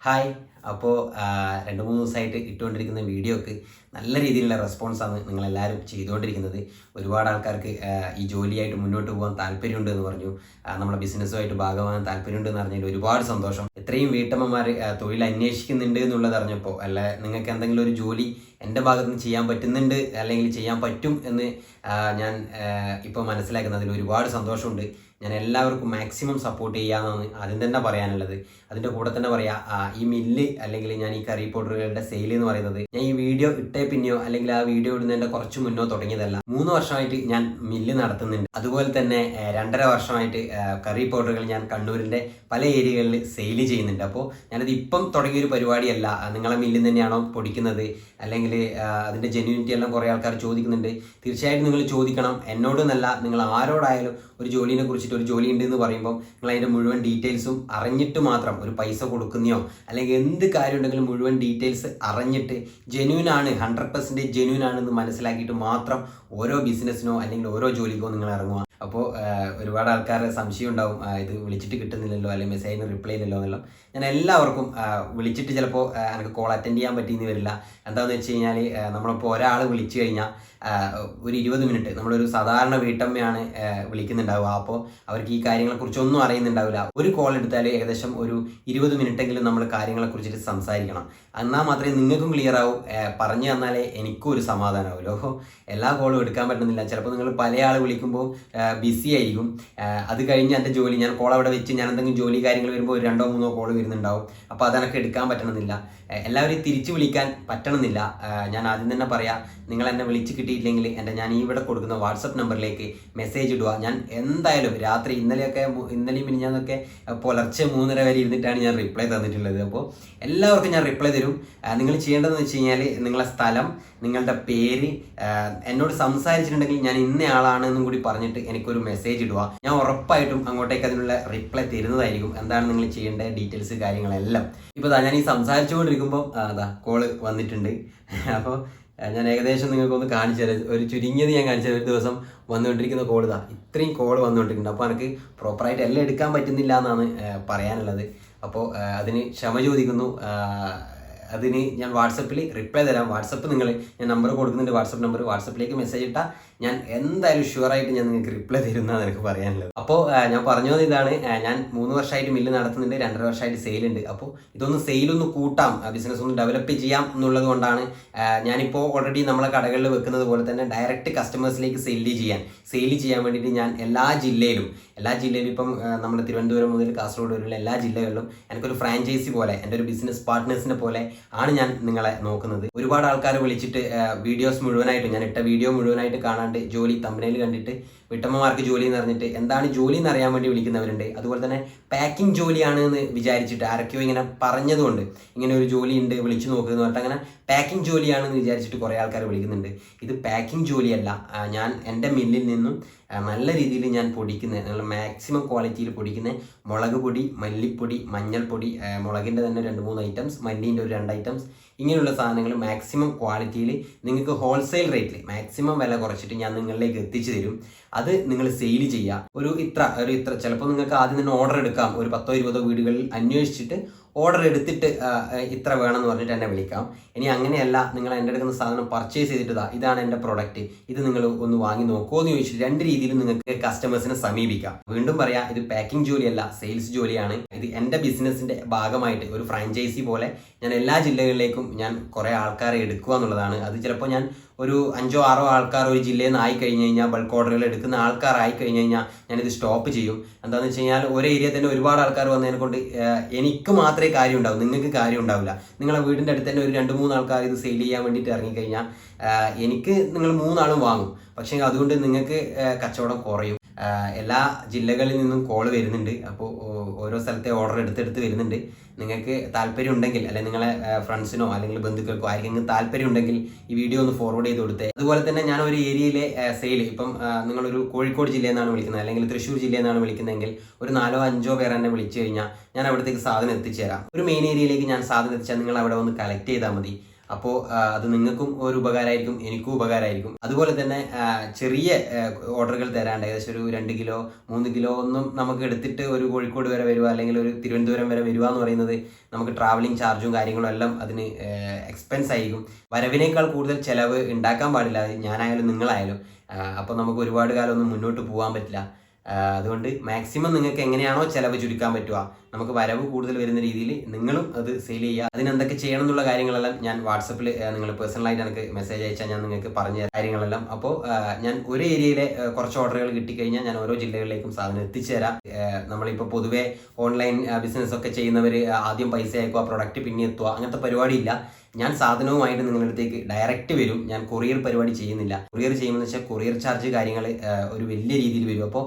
Hi. അപ്പോൾ രണ്ട് മൂന്ന് ദിവസമായിട്ട് ഇട്ടുകൊണ്ടിരിക്കുന്ന വീഡിയോക്ക് നല്ല രീതിയിലുള്ള റെസ്പോൺസാണ് നിങ്ങളെല്ലാവരും ചെയ്തുകൊണ്ടിരിക്കുന്നത്. ഒരുപാട് ആൾക്കാർക്ക് ഈ ജോലിയായിട്ട് മുന്നോട്ട് പോകാൻ താല്പര്യമുണ്ട് എന്ന് പറഞ്ഞു നമ്മളെ ബിസിനസ്സുമായിട്ട് ഭാഗമാകാൻ താല്പര്യമുണ്ട് എന്ന് പറഞ്ഞതിൽ ഒരുപാട് സന്തോഷം. എത്രയും വീട്ടമ്മമാർ തൊഴിൽ അന്വേഷിക്കുന്നുണ്ട് എന്നുള്ളത് അറിഞ്ഞപ്പോൾ അല്ല നിങ്ങൾക്ക് എന്തെങ്കിലും ഒരു ജോലി എന്റെ ഭാഗത്ത് നിന്ന് ചെയ്യാൻ പറ്റുന്നുണ്ട് അല്ലെങ്കിൽ ചെയ്യാൻ പറ്റും എന്ന് ഞാൻ ഇപ്പോൾ മനസ്സിലാക്കുന്നതിൽ ഒരുപാട് സന്തോഷമുണ്ട്. ഞാൻ എല്ലാവർക്കും മാക്സിമം സപ്പോർട്ട് ചെയ്യാമെന്നാണ് ആദ്യം തന്നെ പറയാനുള്ളത്. അതിന്റെ കൂടെ തന്നെ പറയാം ഈ മില്ല് അല്ലെങ്കിൽ ഞാൻ ഈ കറി പൗഡറുകളുടെ സെയിൽ എന്ന് പറയുന്നത് ഞാൻ ഈ വീഡിയോ ഇട്ടേ പിന്നെയോ അല്ലെങ്കിൽ ആ വീഡിയോ ഇടുന്നതിന്റെ കുറച്ച് മുന്നോ തുടങ്ങിയതല്ല. മൂന്ന് വർഷമായിട്ട് ഞാൻ മില്ല് നടത്തുന്നുണ്ട്. അതുപോലെ തന്നെ രണ്ടര വർഷമായിട്ട് കറി പൗഡറുകൾ ഞാൻ കണ്ണൂരിന്റെ പല ഏരിയകളിൽ സെയിൽ ചെയ്യുന്നുണ്ട്. അപ്പോൾ ഞാനത് ഇപ്പം തുടങ്ങിയൊരു പരിപാടിയല്ല. നിങ്ങളെ മില്ലിൽ തന്നെയാണോ പൊടിക്കുന്നത്? അല്ലെങ്കിൽ അതിന്റെ ജെന്യൂനിറ്റി എല്ലാം കുറേ ആൾക്കാർ ചോദിക്കുന്നുണ്ട്. തീർച്ചയായിട്ടും നിങ്ങൾ ചോദിക്കണം. എന്നോട് എന്നോടെന്നല്ല നിങ്ങൾ ആരോടായാലും ഒരു ജോലിനെ കുറിച്ചിട്ട് ഒരു ജോലി ഉണ്ട് എന്ന് പറയുമ്പോൾ നിങ്ങൾ അതിന്റെ മുഴുവൻ ഡീറ്റെയിൽസും അറിഞ്ഞിട്ട് മാത്രം ഒരു പൈസ കൊടുക്കുന്നയോ അല്ലെങ്കിൽ എന്ത് കാര്യം ഉണ്ടെങ്കിലും മുഴുവൻ ഡീറ്റെയിൽസ് അറിഞ്ഞിട്ട് ജെന്യൂൻ ആണ് ഹൺഡ്രഡ് പെർസെന്റേജ് ജെന്യൂൻ ആണെന്ന് മനസ്സിലാക്കിയിട്ട് മാത്രം ഓരോ ബിസിനസ്സിനോ അല്ലെങ്കിൽ ഓരോ ജോലിക്കോ നിങ്ങൾ ഇറങ്ങുക. അപ്പോൾ ഒരുപാട് ആൾക്കാരുടെ സംശയം ഉണ്ടാവും ഇത് വിളിച്ചിട്ട് കിട്ടുന്നില്ലല്ലോ അല്ലെങ്കിൽ മെസ്സേജിന് റിപ്ലൈ ഇല്ലല്ലോ എന്നല്ലോ. ഞാൻ എല്ലാവർക്കും വിളിച്ചിട്ട് ചിലപ്പോൾ എനിക്ക് കോൾ അറ്റൻഡ് ചെയ്യാൻ പറ്റിയെന്ന് വരില്ല. എന്താണെന്ന് വെച്ച് കഴിഞ്ഞാൽ നമ്മളിപ്പോൾ ഒരാൾ വിളിച്ചു കഴിഞ്ഞാൽ ഒരു ഇരുപത് മിനിറ്റ് നമ്മളൊരു സാധാരണ വീട്ടമ്മയാണ് വിളിക്കുന്നുണ്ടാവുക. അപ്പോൾ അവർക്ക് ഈ കാര്യങ്ങളെക്കുറിച്ചൊന്നും അറിയുന്നുണ്ടാവില്ല. ഒരു കോൾ എടുത്താൽ ഏകദേശം ഒരു ഇരുപത് മിനിറ്റെങ്കിലും നമ്മൾ കാര്യങ്ങളെക്കുറിച്ചിട്ട് സംസാരിക്കണം. എന്നാൽ മാത്രമേ നിങ്ങൾക്കും ക്ലിയർ ആവും. പറഞ്ഞു തന്നാലേ എനിക്കും ഒരു സമാധാനമാവുമല്ലോ എല്ലാ കോളും എടുക്കാൻ പറ്റുന്നില്ല. ചിലപ്പോൾ നിങ്ങൾ പല ആൾ വിളിക്കുമ്പോൾ ബിസി ആയിരിക്കും. അത് കഴിഞ്ഞ് എന്റെ ജോലി ഞാൻ കോൾ അവിടെ വെച്ച് ഞാൻ എന്തെങ്കിലും ജോലി കാര്യങ്ങൾ വരുമ്പോൾ ഒരു രണ്ടോ മൂന്നോ കോൾ വരുന്നുണ്ടാവും. അപ്പോൾ അതെനിക്ക് എടുക്കാൻ പറ്റണമെന്നില്ല എല്ലാവരെയും തിരിച്ചു വിളിക്കാൻ പറ്റണമെന്നില്ല ഞാൻ ആദ്യം തന്നെ പറയാം നിങ്ങൾ എന്നെ വിളിച്ച് കിട്ടിയില്ലെങ്കിൽ എന്റെ ഞാൻ ഇവിടെ കൊടുക്കുന്ന വാട്സപ്പ് നമ്പറിലേക്ക് മെസ്സേജ് ഇടുക. ഞാൻ എന്തായാലും രാത്രി ഇന്നലെയൊക്കെ ഇന്നലെയും മിനിഞ്ഞാന്നൊക്കെ ആ, പുലർച്ചെ മൂന്നര വരെ ഇരുന്നിട്ടാണ് ഞാൻ റിപ്ലൈ തന്നിട്ടുള്ളത്. അപ്പോൾ എല്ലാവർക്കും ഞാൻ റിപ്ലൈ തരും. നിങ്ങൾ ചെയ്യേണ്ടതെന്ന് വെച്ച് കഴിഞ്ഞാൽ നിങ്ങളെ സ്ഥലം നിങ്ങളുടെ പേര് എന്നോട് സംസാരിച്ചിട്ടുണ്ടെങ്കിൽ ഞാൻ ഇന്ന ആളാണെന്നും കൂടി പറഞ്ഞിട്ട് എനിക്കൊരു മെസ്സേജ് ഇടുക. ഞാൻ ഉറപ്പായിട്ടും അങ്ങോട്ടേക്ക് അതിനുള്ള റിപ്ലൈ തരുന്നതായിരിക്കും. എന്താണ് നിങ്ങൾ ചെയ്യേണ്ട ഡീറ്റെയിൽസ് കാര്യങ്ങളെല്ലാം. ഇപ്പോൾ ഞാൻ ഈ സംസാരിച്ചുകൊണ്ടിരിക്കുമ്പോൾ അതാ കോൾ വന്നിട്ടുണ്ട്. അപ്പോൾ ഞാൻ ഏകദേശം നിങ്ങൾക്കൊന്ന് കാണിച്ചു തരാം. ഒരു ചുരുങ്ങിയത് ഞാൻ കാണിച്ചു ഒരു ദിവസം വന്നുകൊണ്ടിരിക്കുന്ന കോൾ ഇതാ ഇത്രയും കോൾ വന്നുകൊണ്ടിരിക്കുന്നുണ്ട്. അപ്പോൾ എനിക്ക് പ്രോപ്പറായിട്ട് എല്ലാം എടുക്കാൻ പറ്റുന്നില്ല എന്നാണ് പറയാനുള്ളത്. അപ്പോൾ അതിന് ക്ഷമ ചോദിക്കുന്നു. അതിന് ഞാൻ വാട്സപ്പിൽ റിപ്ലൈ തരാം. വാട്സപ്പ് നിങ്ങൾ ഞാൻ നമ്പർ കൊടുക്കുന്നുണ്ട്. വാട്സപ്പ് നമ്പർ വാട്സപ്പിലേക്ക് മെസ്സേജ് ഇട്ടാൽ ഞാൻ എന്തായാലും ഷുവറായിട്ട് ഞാൻ നിങ്ങൾക്ക് റിപ്ലൈ തരുന്നതാണ് എനിക്ക് പറയാനുള്ളത്. അപ്പോൾ ഞാൻ പറഞ്ഞു ഇതാണ്. ഞാൻ മൂന്ന് വർഷമായിട്ട് മില്ല് നടത്തുന്നുണ്ട്. രണ്ടര വർഷമായിട്ട് സെയിൽ ഉണ്ട്. അപ്പോൾ ഇതൊന്ന് സെയിലൊന്ന് കൂട്ടാം. ബിസിനസ് ഒന്ന് ഡെവലപ്പ് ചെയ്യാം എന്നുള്ളത് കൊണ്ടാണ് ഞാനിപ്പോൾ ഓൾറെഡി നമ്മളെ കടകളിൽ വെക്കുന്നത് പോലെ തന്നെ ഡയറക്റ്റ് കസ്റ്റമേഴ്സിലേക്ക് സെയിൽ ചെയ്യാൻ. സെയിൽ ചെയ്യാൻ വേണ്ടിയിട്ട് ഞാൻ എല്ലാ ജില്ലയിലും എല്ലാ ജില്ലയിലും ഇപ്പം നമ്മുടെ തിരുവനന്തപുരം മുതൽ കാസർഗോഡ് വരെയുള്ള എല്ലാ ജില്ലകളിലും എനിക്കൊരു ഫ്രാഞ്ചൈസി പോലെ എന്റെ ഒരു ബിസിനസ് പാർട്ട്നേഴ്സിനെ പോലെ ആണ് ഞാൻ നിങ്ങളെ നോക്കുന്നത്. ഒരുപാട് ആൾക്കാർ വിളിച്ചിട്ട് വീഡിയോസ് മുഴുവനായിട്ട് ഞാൻ ഇട്ട വീഡിയോ മുഴുവനായിട്ട് കാണാണ്ട് ജോലി തമ്പനയിൽ കണ്ടിട്ട് വീട്ടമ്മമാർക്ക് ജോലി എന്ന് പറഞ്ഞിട്ട് എന്താണ് ജോലി എന്ന് അറിയാൻ വേണ്ടി വിളിക്കുന്നവരുണ്ട്. അതുപോലെ തന്നെ പാക്കിംഗ് ജോലിയാണ് എന്ന് വിചാരിച്ചിട്ട് ആരൊക്കെയോ ഇങ്ങനെ പറഞ്ഞതുകൊണ്ട് ഇങ്ങനെ ഒരു ജോലി ഉണ്ട് വിളിച്ചു നോക്കുക എന്ന് പറഞ്ഞിട്ട് അങ്ങനെ പാക്കിംഗ് ജോലിയാണെന്ന് വിചാരിച്ചിട്ട് കുറേ ആൾക്കാർ വിളിക്കുന്നുണ്ട്. ഇത് പാക്കിംഗ് ജോലിയല്ല. ഞാൻ എന്റെ മില്ലിൽ നിന്നും നല്ല രീതിയിൽ ഞാൻ പൊടിക്കുന്ന നല്ല മാക്സിമം ക്വാളിറ്റിയിൽ പൊടിക്കുന്ന മുളക് പൊടി മല്ലിപ്പൊടി മഞ്ഞൾപ്പൊടി മുളകിന്റെ തന്നെ രണ്ട് മൂന്ന് ഐറ്റംസ് മല്ലീന്റെ ഒരു രണ്ട് ഐറ്റംസ് ഇങ്ങനെയുള്ള സാധനങ്ങൾ മാക്സിമം ക്വാളിറ്റിയിൽ നിങ്ങൾക്ക് ഹോൾസെയിൽ റേറ്റിൽ മാക്സിമം വില കുറച്ചിട്ട് ഞാൻ നിങ്ങളിലേക്ക് എത്തിച്ചു തരും. അത് നിങ്ങൾ സെയിൽ ചെയ്യുക ഒരു ഇത്ര ഒരു ഇത്ര. ചിലപ്പോൾ നിങ്ങൾക്ക് ആദ്യം തന്നെ ഓർഡർ എടുക്കാം. ഒരു പത്തോ ഇരുപതോ വീടുകളിൽ അന്വേഷിച്ചിട്ട് ഓർഡർ എടുത്തിട്ട് ഇത്ര വേണം ഇത്ര വേണമെന്ന് പറഞ്ഞിട്ട് എന്നെ വിളിക്കാം. ഇനി അങ്ങനെയല്ല നിങ്ങൾ എന്റെ എടുക്കുന്ന സാധനം പർച്ചേസ് ചെയ്തിട്ട് ഇതാ ഇതാണ് എന്റെ പ്രൊഡക്റ്റ് ഇത് നിങ്ങൾ ഒന്ന് വാങ്ങി നോക്കുമോ എന്ന് ചോദിച്ചിട്ട് രണ്ട് രീതിയിലും നിങ്ങൾക്ക് കസ്റ്റമേഴ്സിനെ സമീപിക്കാം. വീണ്ടും പറയാം ഇത് പാക്കിംഗ് ജോലിയല്ല സെയിൽസ് ജോലിയാണ്. ഇത് എന്റെ ബിസിനസ്സിന്റെ ഭാഗമായിട്ട് ഒരു ഫ്രാഞ്ചൈസി പോലെ ഞാൻ എല്ലാ ജില്ലകളിലേക്കും ഞാൻ കുറേ ആൾക്കാരെ എടുക്കുക എന്നുള്ളതാണ്. അത് ചിലപ്പോൾ ഞാൻ ഒരു അഞ്ചോ ആറോ ആൾക്കാർ ഒരു ജില്ലയിൽ നിന്ന് ആയി കഴിഞ്ഞ് കഴിഞ്ഞാൽ ബൾക്ക് ഓർഡറുകൾ എടുക്കുന്ന ആൾക്കാർ ആയി കഴിഞ്ഞ് കഴിഞ്ഞാൽ ഞാനിത് സ്റ്റോപ്പ് ചെയ്യും. എന്താണെന്ന് വെച്ച് കഴിഞ്ഞാൽ ഒരേ ഏരിയ തന്നെ ഒരുപാട് ആൾക്കാർ വന്നതിനെ കൊണ്ട് എനിക്ക് മാത്രമേ കാര്യം ഉണ്ടാവും നിങ്ങൾക്ക് കാര്യം ഉണ്ടാവില്ല. നിങ്ങളെ വീടിന്റെ അടുത്ത് തന്നെ ഒരു രണ്ട് മൂന്ന് ആൾക്കാർ ഇത് സെയിൽ ചെയ്യാൻ വേണ്ടിയിട്ട് ഇറങ്ങിക്കഴിഞ്ഞാൽ എനിക്ക് നിങ്ങൾ മൂന്നാളും വാങ്ങും. പക്ഷേ അതുകൊണ്ട് നിങ്ങൾക്ക് കച്ചവടം കുറയും. എല്ലാ ജില്ലകളിൽ നിന്നും കോൾ വരുന്നുണ്ട്. അപ്പോൾ ഓരോ സ്ഥലത്തെ ഓർഡർ എടുത്തെടുത്ത് വരുന്നുണ്ട്. നിങ്ങൾക്ക് താല്പര്യം ഉണ്ടെങ്കിൽ അല്ലെങ്കിൽ നിങ്ങളെ ഫ്രണ്ട്സിനോ അല്ലെങ്കിൽ ബന്ധുക്കൾക്കോ ആർക്കെങ്കിലും താല്പര്യം ഉണ്ടെങ്കിൽ ഈ വീഡിയോ ഒന്ന് ഫോർവേഡ് ചെയ്ത് കൊടുത്തേ. അതുപോലെ തന്നെ ഞാൻ ഒരു ഏരിയയിലെ സെയിൽ ഇപ്പം നിങ്ങളൊരു കോഴിക്കോട് ജില്ലയിൽ നിന്നാണ് വിളിക്കുന്നത് അല്ലെങ്കിൽ തൃശ്ശൂർ ജില്ലയിൽ നിന്നാണ് വിളിക്കുന്നതെങ്കിൽ ഒരു നാലോ അഞ്ചോ പേർ എന്നെ വിളിച്ചു കഴിഞ്ഞാൽ ഞാൻ അവിടത്തേക്ക് സാധനം എത്തിച്ചു തരാം ഒരു മെയിൻ ഏരിയയിലേക്ക് ഞാൻ സാധനം എത്തിച്ചാൽ നിങ്ങൾ അവിടെ ഒന്ന് കളക്ട് ചെയ്താൽ മതി. അപ്പോൾ അത് നിങ്ങൾക്കും ഒരു ഉപകാരമായിരിക്കും എനിക്കും ഉപകാരമായിരിക്കും. അതുപോലെ തന്നെ ചെറിയ ഓർഡറുകൾ തരാണ്ട് ഏകദേശം ഒരു രണ്ട് കിലോ മൂന്ന് കിലോ ഒന്നും നമുക്ക് എടുത്തിട്ട് ഒരു കോഴിക്കോട് വരെ വരിക അല്ലെങ്കിൽ ഒരു തിരുവനന്തപുരം വരെ വരിക എന്ന് പറയുന്നത് നമുക്ക് ട്രാവലിംഗ് ചാർജും കാര്യങ്ങളും എല്ലാം അതിന് എക്സ്പെൻസ് ആയിരിക്കും. വരവിനേക്കാൾ കൂടുതൽ ചിലവ് ഉണ്ടാക്കാൻ പാടില്ല ഞാനായാലും നിങ്ങളായാലും. അപ്പോൾ നമുക്ക് ഒരുപാട് കാലം ഒന്നും മുന്നോട്ട് പോകാൻ പറ്റില്ല. അതുകൊണ്ട് മാക്സിമം നിങ്ങൾക്ക് എങ്ങനെയാണോ ചിലവ് ചുരുക്കാൻ പറ്റുക. നമുക്ക് വരവ് കൂടുതൽ വരുന്ന രീതിയിൽ നിങ്ങളും അത് സെയിൽ ചെയ്യുക. അതിനെന്തൊക്കെ ചെയ്യണം എന്നുള്ള കാര്യങ്ങളെല്ലാം ഞാൻ വാട്സപ്പിൽ നിങ്ങൾ പേഴ്സണലായിട്ട് എനിക്ക് മെസ്സേജ് അയച്ചാൽ ഞാൻ നിങ്ങൾക്ക് പറഞ്ഞ കാര്യങ്ങളെല്ലാം. അപ്പോൾ ഞാൻ ഒരു ഏരിയയിലെ കുറച്ച് ഓർഡറുകൾ കിട്ടിക്കഴിഞ്ഞാൽ ഞാൻ ഓരോ ജില്ലകളിലേക്കും സാധനം എത്തിച്ചു തരാം നമ്മളിപ്പോൾ പൊതുവേ ഓൺലൈൻ ബിസിനസ് ഒക്കെ ചെയ്യുന്നവർ ആദ്യം പൈസ അയക്കുക പ്രൊഡക്റ്റ് പിന്നെ എത്തുക അങ്ങനത്തെ പരിപാടിയില്ല. ഞാൻ സാധനവുമായിട്ട് നിങ്ങളുടെ അടുത്തേക്ക് ഡയറക്റ്റ് വരും. ഞാൻ കൊറിയർ പരിപാടി ചെയ്യുന്നില്ല. കൊറിയർ ചെയ്യുമെന്ന് വെച്ചാൽ കൊറിയർ ചാർജ് കാര്യങ്ങൾ ഒരു വലിയ രീതിയിൽ വരും. അപ്പോൾ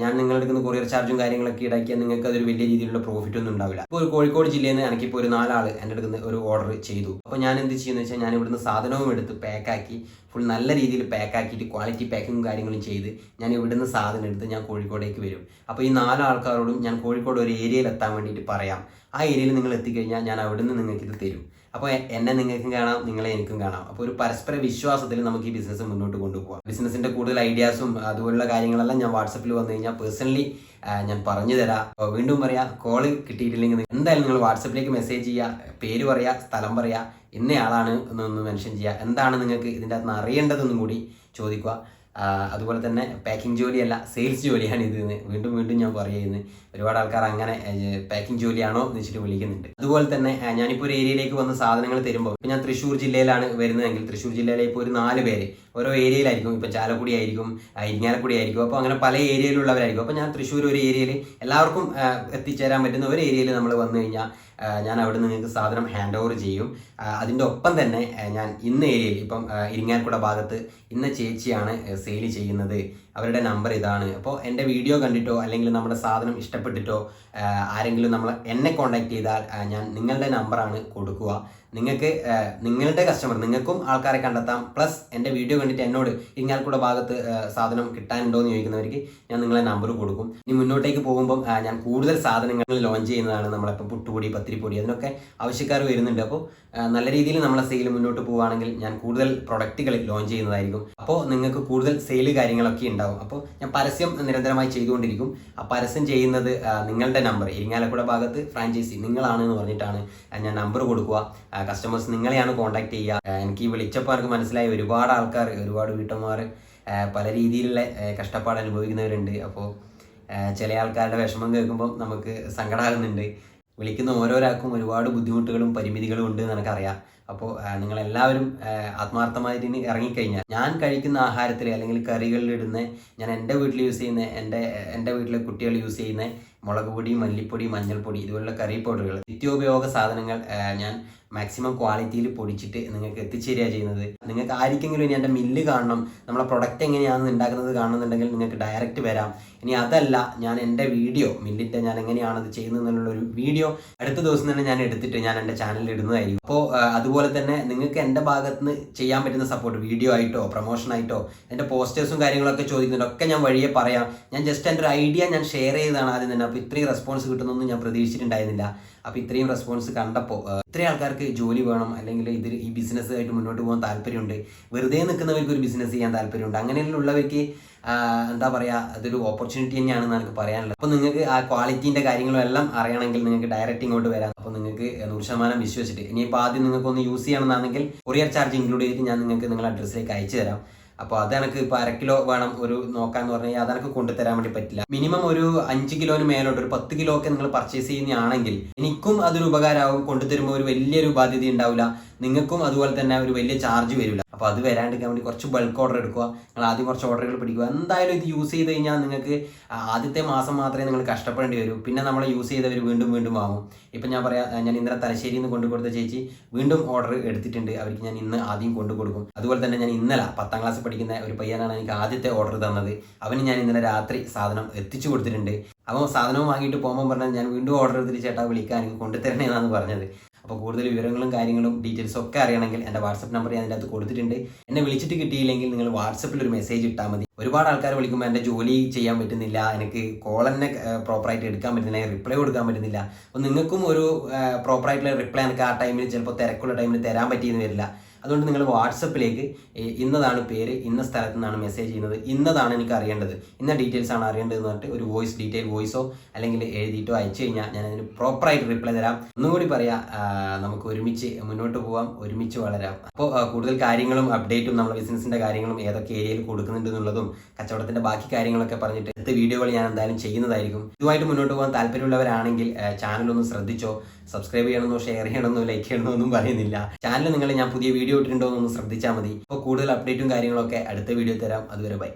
ഞാൻ നിങ്ങളുടെ അടുത്ത് കൊറിയർ ചാർജും കാര്യങ്ങളൊക്കെ ഈടാക്കിയാൽ നിങ്ങൾക്ക് അതൊരു വലിയ രീതിയിലുള്ള പ്രോഫിറ്റ് ഒന്നും ഉണ്ടാവില്ല. ഇപ്പോൾ ഒരു കോഴിക്കോട് ജില്ലയിൽ നിന്ന് എനിക്കിപ്പോൾ ഒരു നാലാൾ എന്റെ അടുത്ത് നിന്ന് ഒരു ഓർഡർ ചെയ്തു. അപ്പോൾ ഞാൻ എന്ത് ചെയ്യുന്നത് വെച്ചാൽ ഞാൻ ഇവിടുന്ന് സാധനവും എടുത്ത് പാക്കാക്കി ഫുൾ നല്ല രീതിയിൽ പാക്കാക്കിയിട്ട് ക്വാളിറ്റി പാക്കിങ്ങും കാര്യങ്ങളും ചെയ്ത് ഞാൻ ഇവിടുന്ന് സാധനം എടുത്ത് ഞാൻ കോഴിക്കോടേക്ക് വരും. അപ്പോൾ ഈ നാല് ആൾക്കാരോടും ഞാൻ കോഴിക്കോട് ഒരു ഏരിയയിൽ എത്താൻ വേണ്ടിയിട്ട് പറയാം. ആ ഏരിയയിൽ നിങ്ങൾ എത്തിക്കഴിഞ്ഞാൽ ഞാൻ അവിടുന്ന് നിങ്ങൾക്ക് ഇത് തരും. അപ്പോൾ എന്നെ നിങ്ങൾക്കും കാണാം നിങ്ങളെ എനിക്കും കാണാം. അപ്പോൾ ഒരു പരസ്പര വിശ്വാസത്തിൽ നമുക്ക് ഈ ബിസിനസ് മുന്നോട്ട് കൊണ്ടുപോകാം ബിസിനസിന്റെ കൂടുതൽ ഐഡിയാസും അതുപോലുള്ള കാര്യങ്ങളെല്ലാം ഞാൻ വാട്സപ്പിൽ വന്നു കഴിഞ്ഞാൽ പേഴ്സണലി ഞാൻ പറഞ്ഞു തരാം. വീണ്ടും പറയാം കോൾ കിട്ടിയിട്ടില്ലെങ്കിൽ എന്തായാലും നിങ്ങൾ വാട്സപ്പിലേക്ക് മെസ്സേജ് ചെയ്യുക പേര് പറയുക സ്ഥലം പറയുക ഇന്നയാളാണ് എന്നൊന്ന് മെൻഷൻ ചെയ്യുക എന്താണ് നിങ്ങൾക്ക് ഇതിന്റെ അകത്ത് നിന്ന് അറിയേണ്ടതെന്നും കൂടി ചോദിക്കുക. അതുപോലെ തന്നെ പാക്കിംഗ് ജോലിയല്ല സെയിൽസ് ജോലിയാണ് ഇത് എന്ന് വീണ്ടും വീണ്ടും ഞാൻ പറയുന്നത് ഒരുപാട് ആൾക്കാർ അങ്ങനെ പാക്കിംഗ് ജോലിയാണോ എന്ന് വെച്ചിട്ട് വിളിക്കുന്നുണ്ട്. അതുപോലെ തന്നെ ഞാനിപ്പോൾ ഒരു ഏരിയയിലേക്ക് വന്ന് സാധനങ്ങൾ തരുമ്പോൾ ഞാൻ തൃശ്ശൂർ ജില്ലയിലാണ് വരുന്നതെങ്കിൽ തൃശ്ശൂർ ജില്ലയിലെ ഇപ്പോൾ ഒരു നാല് പേര്. ഓരോ ഏരിയയിലായിരിക്കും. ഇപ്പം ചാലക്കുടി ആയിരിക്കും ഇരിങ്ങാലക്കുടി ആയിരിക്കും. അപ്പോൾ അങ്ങനെ പല ഏരിയയിലുള്ളവരായിരിക്കും. അപ്പോൾ ഞാൻ തൃശ്ശൂർ ഒരു ഏരിയയിൽ എല്ലാവർക്കും എത്തിച്ചേരാൻ പറ്റുന്ന ഒരു ഏരിയയിൽ നമ്മൾ വന്നു കഴിഞ്ഞാൽ ഞാൻ അവിടെ നിങ്ങൾക്ക് സാധനം ഹാൻഡ് ഓവർ ചെയ്യും. അതിന്റെ ഒപ്പം തന്നെ ഞാൻ ഇന്ന ഏരിയയിൽ ഇപ്പം ഇരിങ്ങാലക്കുട ഭാഗത്ത് ഇന്ന ചേച്ചിയാണ് സെയിൽ ചെയ്യുന്നത്. അവരുടെ നമ്പർ ഇതാണ്. അപ്പോൾ എന്റെ വീഡിയോ കണ്ടിട്ടോ അല്ലെങ്കിൽ നമ്മുടെ സാധനം ഇഷ്ടപ്പെട്ടിട്ടോ ആരെങ്കിലും നമ്മൾ എന്നെ കോൺടാക്ട് ചെയ്താൽ ഞാൻ നിങ്ങളുടെ നമ്പറാണ് കൊടുക്കുക. നിങ്ങൾക്ക് നിങ്ങളുടെ കസ്റ്റമർ നിങ്ങൾക്കും ആൾക്കാരെ കണ്ടെത്താം. പ്ലസ് എന്റെ വീഡിയോ കണ്ടിട്ട് എന്നോട് ഇങ്ങനെ ഭാഗത്ത് സാധനം കിട്ടാനുണ്ടോ എന്ന് ചോദിക്കുന്നവർക്ക് ഞാൻ നിങ്ങളെ നമ്പർ കൊടുക്കും. ഇനി മുന്നോട്ടേക്ക് പോകുമ്പം ഞാൻ കൂടുതൽ സാധനങ്ങൾ ലോഞ്ച് ചെയ്യുന്നതാണ് നമ്മളിപ്പോൾ പുട്ടുപൊടി പത്തിരിപ്പൊടി അതിനൊക്കെ ആവശ്യക്കാർ വരുന്നുണ്ട്. അപ്പോൾ നല്ല രീതിയിൽ നമ്മളെ സെയിൽ മുന്നോട്ട് പോവുകയാണെങ്കിൽ ഞാൻ കൂടുതൽ പ്രൊഡക്റ്റുകൾ ലോഞ്ച് ചെയ്യുന്നതായിരിക്കും. അപ്പോൾ നിങ്ങൾക്ക് കൂടുതൽ സെയിൽ കാര്യങ്ങളൊക്കെ ഉണ്ടാവും. അപ്പോൾ ഞാൻ പരസ്യം നിരന്തരമായി ചെയ്തുകൊണ്ടിരിക്കും. ആ പരസ്യം ചെയ്യുന്നത് നിങ്ങളുടെ നമ്പർ ഇരിങ്ങാലക്കുട ഭാഗത്ത് ഫ്രാഞ്ചൈസി നിങ്ങളാണ് എന്ന് പറഞ്ഞിട്ടാണ് ഞാൻ നമ്പർ കൊടുക്കുക. കസ്റ്റമേഴ്സ് നിങ്ങളെയാണ് കോൺടാക്ട് ചെയ്യുക. എനിക്ക് വിളിച്ചപ്പോൾ അവർക്ക് മനസ്സിലായി ഒരുപാട് ആൾക്കാർ ഒരുപാട് വീട്ടമ്മമാർ പല രീതിയിലുള്ള കഷ്ടപ്പാട് അനുഭവിക്കുന്നവരുണ്ട്. അപ്പോൾ ചില ആൾക്കാരുടെ വിഷമം കേൾക്കുമ്പോൾ നമുക്ക് സങ്കടമാകുന്നുണ്ട് വിളിക്കുന്ന ഓരോരാൾക്കും ഒരുപാട് ബുദ്ധിമുട്ടുകളും പരിമിതികളും ഉണ്ട് എന്ന് എനിക്കറിയാം. അപ്പോൾ നിങ്ങളെല്ലാവരും ആത്മാർത്ഥമായിട്ട് ഇറങ്ങിക്കഴിഞ്ഞാൽ ഞാൻ കഴിക്കുന്ന ആഹാരത്തിൽ അല്ലെങ്കിൽ കറികളിൽ ഇടുന്ന ഞാൻ എന്റെ വീട്ടിൽ യൂസ് ചെയ്യുന്ന എന്റെ എന്റെ വീട്ടിലെ കുട്ടികൾ യൂസ് ചെയ്യുന്ന മുളക് പൊടി മല്ലിപ്പൊടി മഞ്ഞൾപ്പൊടി ഇതുപോലുള്ള കറി പൗഡറുകൾ നിത്യോപയോഗ സാധനങ്ങൾ ഞാൻ മാക്സിമം ക്വാളിറ്റിയിൽ പൊടിച്ചിട്ട് നിങ്ങൾക്ക് എത്തിച്ചേരുക ചെയ്യുന്നത്. നിങ്ങൾക്ക് ആർക്കെങ്കിലും ഇനി എന്റെ മില്ല് കാണണം നമ്മളെ പ്രൊഡക്റ്റ് എങ്ങനെയാണ് ഉണ്ടാക്കുന്നത് കാണുന്നുണ്ടെങ്കിൽ നിങ്ങൾക്ക് ഡയറക്റ്റ് വരാം. ഇനി അതല്ല ഞാൻ എന്റെ വീഡിയോ മില്ലിന്റെ ഞാൻ എങ്ങനെയാണ് അത് ചെയ്യുന്നത് എന്നുള്ള ഒരു വീഡിയോ അടുത്ത ദിവസം തന്നെ ഞാൻ എടുത്തിട്ട് ഞാൻ എന്റെ ചാനലിൽ ഇടുന്നതായിരിക്കും. അപ്പോൾ അതുപോലെ തന്നെ നിങ്ങൾക്ക് എന്റെ ഭാഗത്ത് നിന്ന് ചെയ്യാൻ പറ്റുന്ന സപ്പോർട്ട് വീഡിയോ ആയിട്ടോ പ്രൊമോഷൻ ആയിട്ടോ എന്റെ പോസ്റ്റേഴ്സും കാര്യങ്ങളൊക്കെ ചോദിക്കുന്നുണ്ട് ഒക്കെ ഞാൻ വഴിയെ പറയാം. ഞാൻ ജസ്റ്റ് എന്റെ ഒരു ഐഡിയ ഞാൻ ഷെയർ ചെയ്തതാണ് ആദ്യം തന്നെ. അപ്പോൾ ഇത്രയും റെസ്പോൺസ് കിട്ടുന്നൊന്നും ഞാൻ പ്രതീക്ഷിച്ചിട്ടുണ്ടായിരുന്നില്ല. അപ്പോൾ ഇത്രയും റെസ്പോൺസ് കണ്ടപ്പോൾ ഇത്രയും ആൾക്കാർക്ക് ജോലി വേണം അല്ലെങ്കിൽ ഇത് ഈ ബിസിനസ്സായിട്ട് മുന്നോട്ട് പോകാൻ താല്പര്യമുണ്ട്. വെറുതെ നിൽക്കുന്നവർക്ക് ഒരു ബിസിനസ് ചെയ്യാൻ താല്പര്യമുണ്ട്. അങ്ങനെയുള്ളവർക്ക് എന്താ പറയുക അതൊരു ഓപ്പർച്യൂണിറ്റി തന്നെയാണെന്ന് എനിക്ക് പറയാനുള്ളത്. അപ്പോൾ നിങ്ങൾക്ക് ആ ക്വാളിറ്റീന്റെ കാര്യങ്ങളും എല്ലാം അറിയണമെങ്കിൽ നിങ്ങൾക്ക് ഡയറക്റ്റ് ഇങ്ങോട്ട് വരാം. അപ്പോൾ നിങ്ങൾക്ക് നൂറ് ശതമാനം വിശ്വസിച്ചിട്ട്. ഇനിയിപ്പോൾ ആദ്യം നിങ്ങൾക്ക് ഒന്ന് യൂസ് ചെയ്യണമെന്നാണെങ്കിൽ കൊറിയർ ചാർജ് ഇൻക്ലൂഡ് ചെയ്തിട്ട് ഞാൻ നിങ്ങൾക്ക് നിങ്ങളുടെ അഡ്രസ്സിലേക്ക് അയച്ചു തരാം അപ്പോൾ അത് എനിക്ക് ഇപ്പോൾ അര കിലോ വേണം ഒരു നോക്കാന്ന് പറഞ്ഞു കഴിഞ്ഞാൽ അതെനിക്ക് കൊണ്ടുതരാൻ വേണ്ടി പറ്റില്ല. മിനിമം ഒരു അഞ്ച് കിലോന് മേലോട്ട് ഒരു പത്ത് കിലോ ഒക്കെ നിങ്ങൾ പർച്ചേസ് ചെയ്യുന്നതാണെങ്കിൽ എനിക്കും അതൊരു ഉപകാരമാവും കൊണ്ടുതരുമ്പോൾ ഒരു വലിയൊരു ബാധ്യത ഉണ്ടാവില്ല നിങ്ങൾക്കും അതുപോലെ തന്നെ ഒരു വലിയ ചാർജ് വരില്ല അപ്പോൾ അത് വരാണ്ടിരിക്കാൻ വേണ്ടി കുറച്ച് ബൾക്ക് ഓർഡർ എടുക്കുക. നിങ്ങൾ ആദ്യം കുറച്ച് ഓർഡറുകൾ പിടിക്കുക. എന്തായാലും ഇത് യൂസ് ചെയ്ത് കഴിഞ്ഞാൽ നിങ്ങൾക്ക് ആദ്യത്തെ മാസം മാത്രമേ നിങ്ങൾ കഷ്ടപ്പെടേണ്ടി വരൂ. പിന്നെ നമ്മൾ യൂസ് ചെയ്തവർ വീണ്ടും വീണ്ടും വാങ്ങും. ഇപ്പം ഞാൻ പറയാം ഞാൻ ഇന്നലെ തലശ്ശേരിയിൽ നിന്ന് കൊണ്ടു കൊടുത്ത ചേച്ചി വീണ്ടും ഓർഡർ എടുത്തിട്ടുണ്ട്. അവർക്ക് ഞാൻ ഇന്ന് ആദ്യം കൊണ്ടു കൊടുക്കും. അതുപോലെ തന്നെ ഞാൻ ഇന്നലെ പത്താം ക്ലാസ് പഠിക്കുന്ന ഒരു പയ്യനാണ് എനിക്ക് ആദ്യത്തെ ഓർഡർ തന്നത്. അവന് ഞാൻ ഇന്നലെ രാത്രി സാധനം എത്തിച്ചു കൊടുത്തിട്ടുണ്ട്. അപ്പോൾ സാധനവും വാങ്ങിയിട്ട് പോകുമ്പോൾ പറഞ്ഞാൽ ഞാൻ വീണ്ടും ഓർഡർ എടുത്തിട്ട് ചേട്ടാ വിളിക്കാൻ എനിക്ക് കൊണ്ടുതരണേന്നാണ് പറഞ്ഞത്. അപ്പോൾ കൂടുതൽ വിവരങ്ങളും കാര്യങ്ങളും ഡീറ്റെയിൽസും ഒക്കെ അറിയണമെങ്കിൽ എന്റെ വാട്സപ്പ് നമ്പർ ഞാൻ അതിനകത്ത് കൊടുത്തിട്ടുണ്ട്. എന്നെ വിളിച്ചിട്ട് കിട്ടിയില്ലെങ്കിൽ നിങ്ങൾ വാട്സപ്പിൽ ഒരു മെസ്സേജ് ഇട്ടാൽ മതി. ഒരുപാട് ആൾക്കാർ വിളിക്കുമ്പോൾ എന്റെ ജോലി ചെയ്യാൻ പറ്റുന്നില്ല എനിക്ക് കോൾ തന്നെ പ്രോപ്പറായിട്ട് എടുക്കാൻ പറ്റുന്നില്ല റിപ്ലൈ കൊടുക്കാൻ പറ്റുന്നില്ല. അപ്പോൾ നിങ്ങൾക്കും ഒരു പ്രോപ്പറായിട്ടുള്ള റിപ്ലൈ എനിക്ക് ആ ടൈമിൽ ചിലപ്പോൾ തിരക്കുള്ള ടൈമിൽ തരാൻ പറ്റിയെന്ന് വരില്ല. അതുകൊണ്ട് നിങ്ങൾ വാട്സപ്പിലേക്ക് ഇന്നതാണ് പേര് ഇന്ന സ്ഥലത്ത് നിന്നാണ് മെസ്സേജ് ചെയ്യുന്നത് ഇന്നതാണ് എനിക്ക് അറിയേണ്ടത്. ഇന്ന ഡീറ്റെയിൽസ് ആണ് അറിയേണ്ടത് എന്ന് പറഞ്ഞിട്ട് ഒരു വോയിസ് ഡീറ്റെയിൽ വോയിസോ അല്ലെങ്കിൽ എഴുതിയിട്ടോ അയച്ചു കഴിഞ്ഞാൽ ഞാൻ അതിന് പ്രോപ്പറായിട്ട് റിപ്ലൈ തരാം. ഒന്നും കൂടി പറയാം നമുക്ക് ഒരുമിച്ച് മുന്നോട്ട് പോവാം ഒരുമിച്ച് വളരാം. അപ്പോൾ കൂടുതൽ കാര്യങ്ങളും അപ്ഡേറ്റും നമ്മുടെ ബിസിനസിന്റെ കാര്യങ്ങളും ഏതൊക്കെ ഏരിയയിൽ കൊടുക്കുന്നുണ്ട് എന്നുള്ളതും കച്ചവടത്തിന്റെ ബാക്കി കാര്യങ്ങളൊക്കെ പറഞ്ഞിട്ട് അടുത്ത വീഡിയോകൾ ഞാൻ എന്തായാലും ചെയ്യുന്നതായിരിക്കും. ഇതുമായിട്ട് മുന്നോട്ട് പോകാൻ താല്പര്യമുള്ളവരാണെങ്കിൽ ചാനലൊന്ന് ശ്രദ്ധിച്ചോ സബ്സ്ക്രൈബ് ചെയ്യണമെന്നോ ഷെയർ ചെയ്യണമെന്നോ ലൈക്ക് ചെയ്യണമെന്നോ ഒന്നും പറയുന്നില്ല. ചാനൽ നിങ്ങൾ ഞാൻ പുതിയ വീഡിയോ ഇട്ടിട്ടുണ്ടോ എന്നൊന്ന് ശ്രദ്ധിച്ചാൽ മതി. അപ്പോൾ കൂടുതൽ അപ്ഡേറ്റും കാര്യങ്ങളൊക്കെ അടുത്ത വീഡിയോ തരാം. അതുവരെ ബൈ